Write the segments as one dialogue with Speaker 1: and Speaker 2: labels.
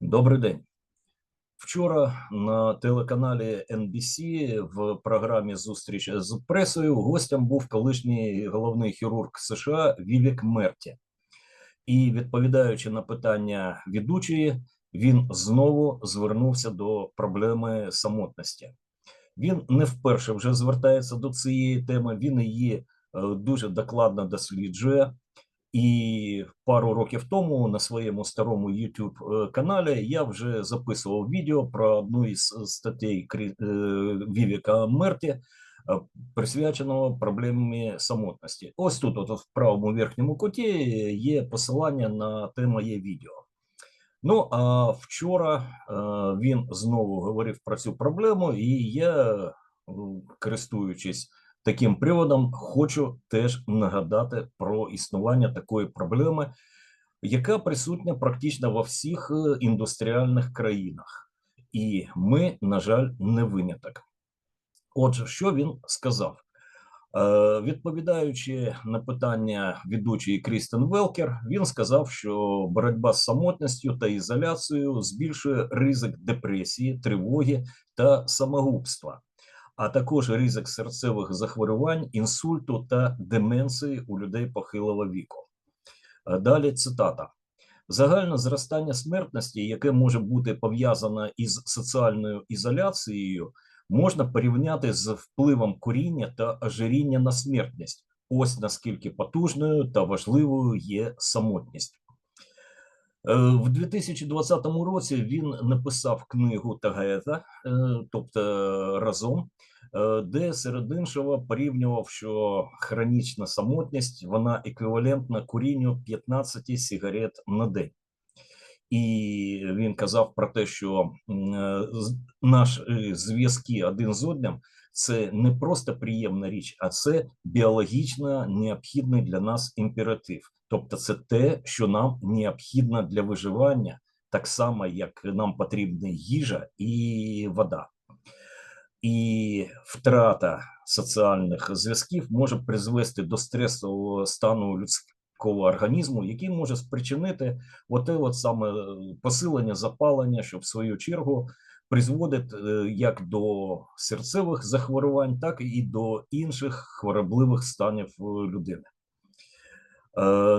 Speaker 1: Добрий день. Вчора на телеканалі NBC в програмі Зустріч з пресою гостям був колишній головний хірург США Вівік Мерті. І відповідаючи на питання ведучої, він знову звернувся до проблеми самотності. Він не вперше вже звертається до цієї теми. Він її е, дуже докладно досліджує. І пару років тому на своєму старому YouTube е, каналі я вже записував відео про одну із статей Крі- е, Вівіка Мерті, е, присвяченого проблемі самотності. Ось тут, от в правому верхньому куті, є посилання на те моє відео. Ну а вчора е, він знову говорив про цю проблему, і я, е, користуючись таким приводом, хочу теж нагадати про існування такої проблеми, яка присутня практично во всіх е, індустріальних країнах, і ми, на жаль, не виняток. Отже, що він сказав? Е, Відповідаючи на питання ведучої Крістен Велкер, він сказав, що боротьба з самотністю та ізоляцією збільшує ризик депресії, тривоги та самогубства, а також ризик серцевих захворювань, інсульту та деменції у людей похилого віку. Е, Далі цитата. Загальне зростання смертності, яке може бути пов'язане із соціальною ізоляцією, можна порівняти з впливом куріння та ожиріння на смертність. Ось наскільки потужною та важливою є самотність. Е, В 2020 році він написав книгу Тагета, е, тобто разом, де серед іншого порівнював, що хронічна самотність вона еквівалентна курінню 15 сигарет на день. І він казав про те, що е, наш е, зв'язки один з одним це не просто приємна річ, а це біологічно необхідний для нас імператив. Тобто, це те, що нам необхідно для виживання, так само як нам потрібна їжа і вода. І втрата соціальних зв'язків може призвести до стресового стану людського організму, який може спричинити оте от саме е, посилення запалення, що в свою чергу призводить е, як до серцевих захворювань, так і до інших хворобливих станів е, людини.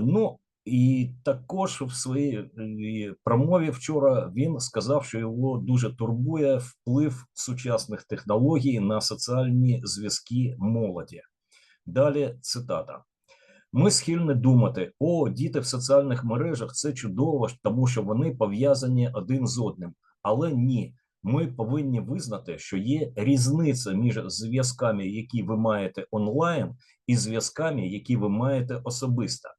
Speaker 1: Ну і також в своїй е, промові вчора він сказав, що його дуже турбує вплив сучасних технологій на соціальні зв'язки молоді. Далі цитата. Ми схильні думати: о, діти в соціальних мережах це чудово, тому що вони пов'язані один з одним. Але ні, ми повинні визнати, що є різниця між зв'язками, які ви маєте онлайн, і зв'язками, які ви маєте особисто.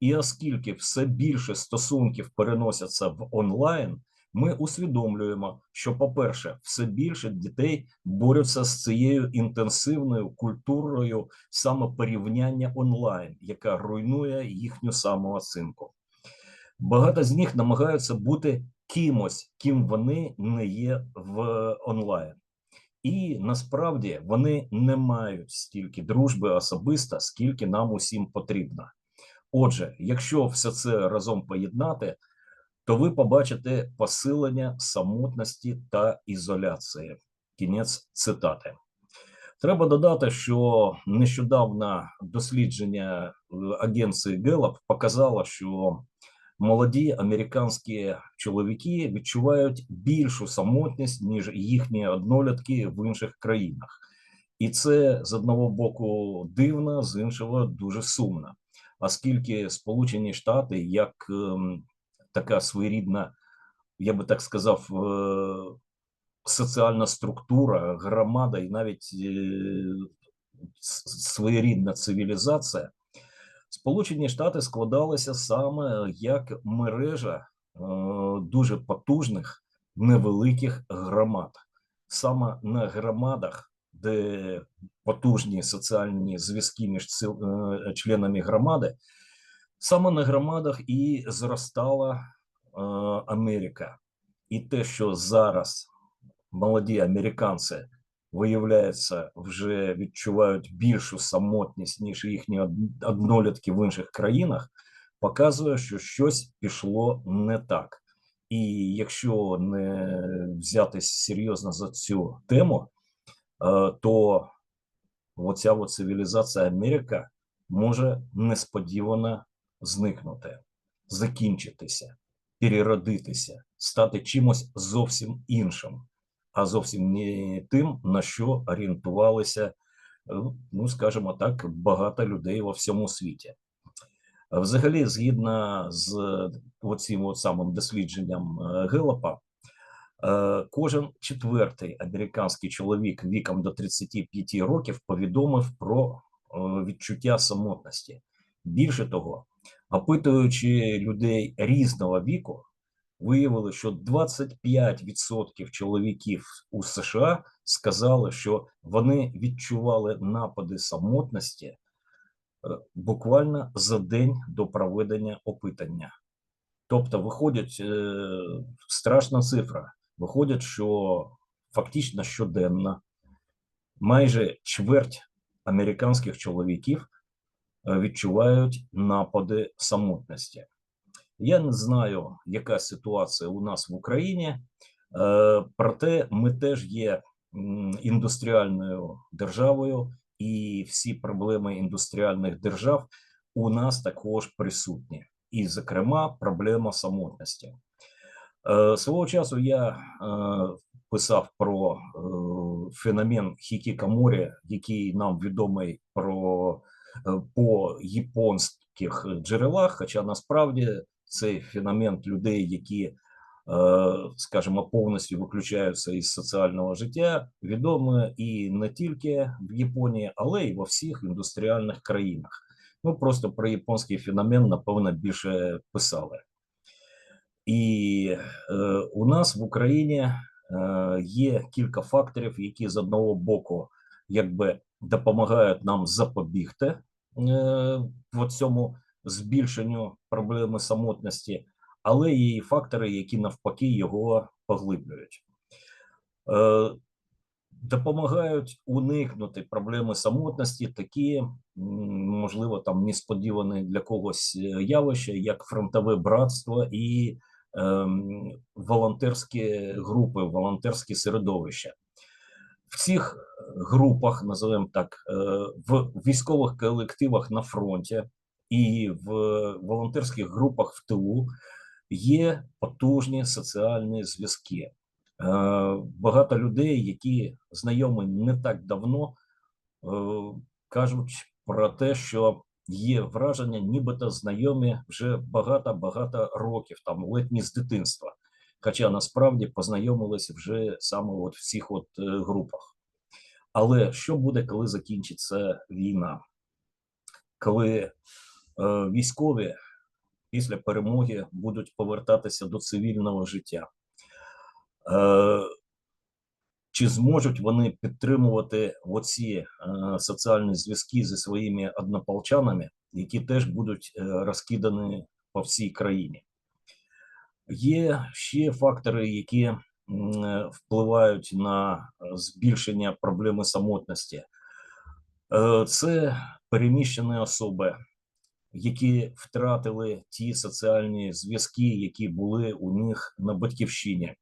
Speaker 1: І оскільки все більше стосунків переносяться в онлайн, ми усвідомлюємо, що, по-перше, все більше дітей борються з цією інтенсивною культурою самопорівняння онлайн, яка руйнує їхню самооцінку. Багато з них намагаються бути кимось, ким вони не є в онлайн. І насправді вони не мають стільки дружби особисто, скільки нам усім потрібно. Отже, якщо все це разом поєднати, то ви побачите посилення самотності та ізоляції. Кінець цитати. Треба додати, що нещодавно дослідження е, агенції Gallup показало, що молоді американські чоловіки відчувають більшу самотність, ніж їхні однолітки в інших країнах. І це з одного боку дивно, з іншого дуже сумно, оскільки Сполучені Штати як ем, така своєрідна, я би так сказав, е, соціальна структура, громада і навіть е, своєрідна цивілізація, Сполучені Штати складалися саме як мережа е, дуже потужних невеликих громад. Саме на громадах, де потужні соціальні зв'язки між е, членами громади, саме на громадах і зростала е, Америка. І те, що зараз молоді американці виявляється, вже відчувають більшу самотність, ніж їхні однолітки в інших країнах, показує, що щось пішло не так. І якщо не взятись серйозно за цю тему, то оця от цивілізація Америка може несподівано зникнути, закінчитися, переродитися, стати чимось зовсім іншим, а зовсім не тим, на що орієнтувалися, е, ну скажімо так, багато людей во всьому світі. Взагалі, згідно з оцим от самим дослідженням е, Гелопа, е, кожен четвертий американський чоловік віком до 35 років повідомив про е, відчуття самотності. Більше того, опитуючи людей різного віку, виявили, що 25% чоловіків у США сказали, що вони відчували напади самотності е, буквально за день до проведення опитання. Тобто, виходить е, страшна цифра. Виходить, що фактично щоденно майже чверть американських чоловіків е, відчувають напади самотності. Я не знаю, яка ситуація у нас в Україні, е, проте ми теж є індустріальною державою, і всі проблеми індустріальних держав у нас також присутні. І, зокрема, проблема самотності. Е, Свого часу я е, писав про е, феномен хікікаморі, який нам відомий про е, по японських джерелах, хоча насправді цей феномен людей, які, е, скажімо, повністю виключаються із соціального життя, відомий і не тільки в Японії, але й во всіх індустріальних країнах. Ну просто про японський феномен, напевно, більше писали. І е, у нас в Україні е, є кілька факторів, які з одного боку якби допомагають нам запобігти е, в цьому збільшенню проблеми самотності, але є і фактори, які навпаки його поглиблюють. Е, допомагають уникнути проблеми самотності, такі можливо там несподівані для когось е, явища, як фронтове братство і волонтерські групи, волонтерські середовища. В цих групах, називаємо так, е, в військових колективах на фронті і в волонтерських групах в тилу є потужні соціальні зв'язки. Е, Багато людей, які знайомі не так давно, е, кажуть про те, що є враження, нібито знайомі вже багато-багато років, там ледь не з дитинства. Хоча насправді познайомилися вже саме от в цих от е, групах. Але що буде, коли закінчиться війна? Коли е, військові після перемоги будуть повертатися до цивільного життя? Е, чи зможуть вони підтримувати оці е, соціальні зв'язки зі своїми однополчанами, які теж будуть е, розкидані по всій країні? Є ще фактори, які впливають на е, збільшення проблеми самотності. Це переміщені особи, які втратили ті соціальні зв'язки, які були у них на батьківщині.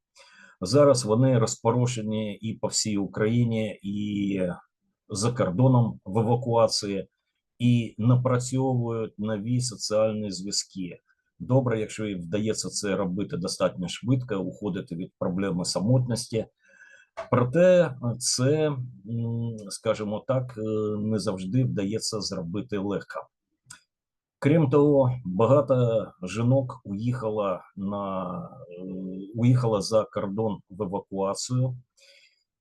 Speaker 1: Зараз вони розпорошені і по всій Україні, і за кордоном в евакуації, і напрацьовують нові соціальні зв'язки. Добре, якщо їм вдається це робити достатньо швидко, уходити від проблеми самотності. Проте це, скажімо так, е, не завжди вдається зробити легко. Крім того, багато жінок уїхало на е, уїхало за кордон в евакуацію,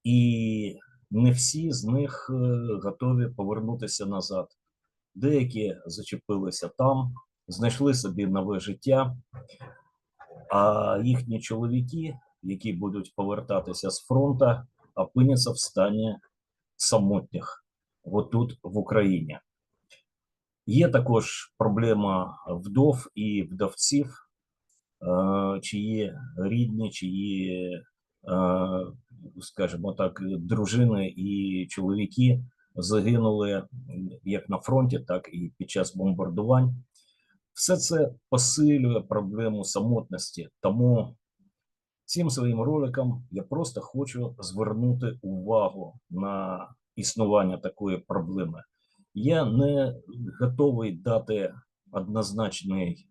Speaker 1: і не всі з них е, готові повернутися назад. Деякі зачепилися там, знайшли собі нове життя, а їхні чоловіки, які будуть повертатися з фронту, опиняться в стані самотніх отут в Україні. Є також проблема вдов і вдовців, е, чиї рідні, чиї, е, скажімо так, дружини і чоловіки загинули як на фронті, так і під час бомбардувань. Все це посилює проблему самотності. Тому Цим своїм роликом я просто хочу звернути увагу на існування такої проблеми. Я не готовий дати однозначний,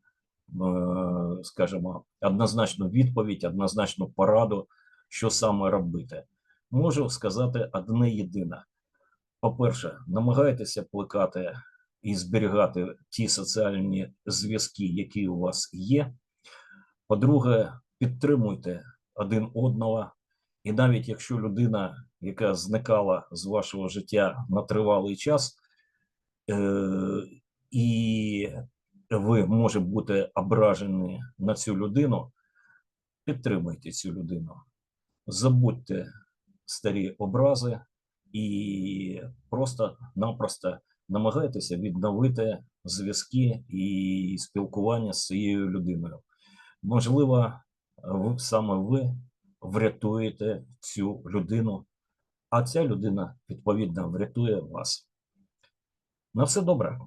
Speaker 1: е, скажімо, однозначну відповідь, однозначну пораду, що саме робити. Можу сказати одне єдине. По-перше, намагайтеся плекати і зберігати ті соціальні зв'язки, які у вас є. По-друге, підтримуйте один одного. І навіть якщо людина, яка зникала з вашого життя на тривалий час, і ви може бути ображені на цю людину, підтримуйте цю людину, забудьте старі образи і просто-напросто намагайтеся відновити зв'язки і спілкування з цією людиною. Можливо, саме ви врятуєте цю людину, а ця людина відповідно врятує вас. На все добре.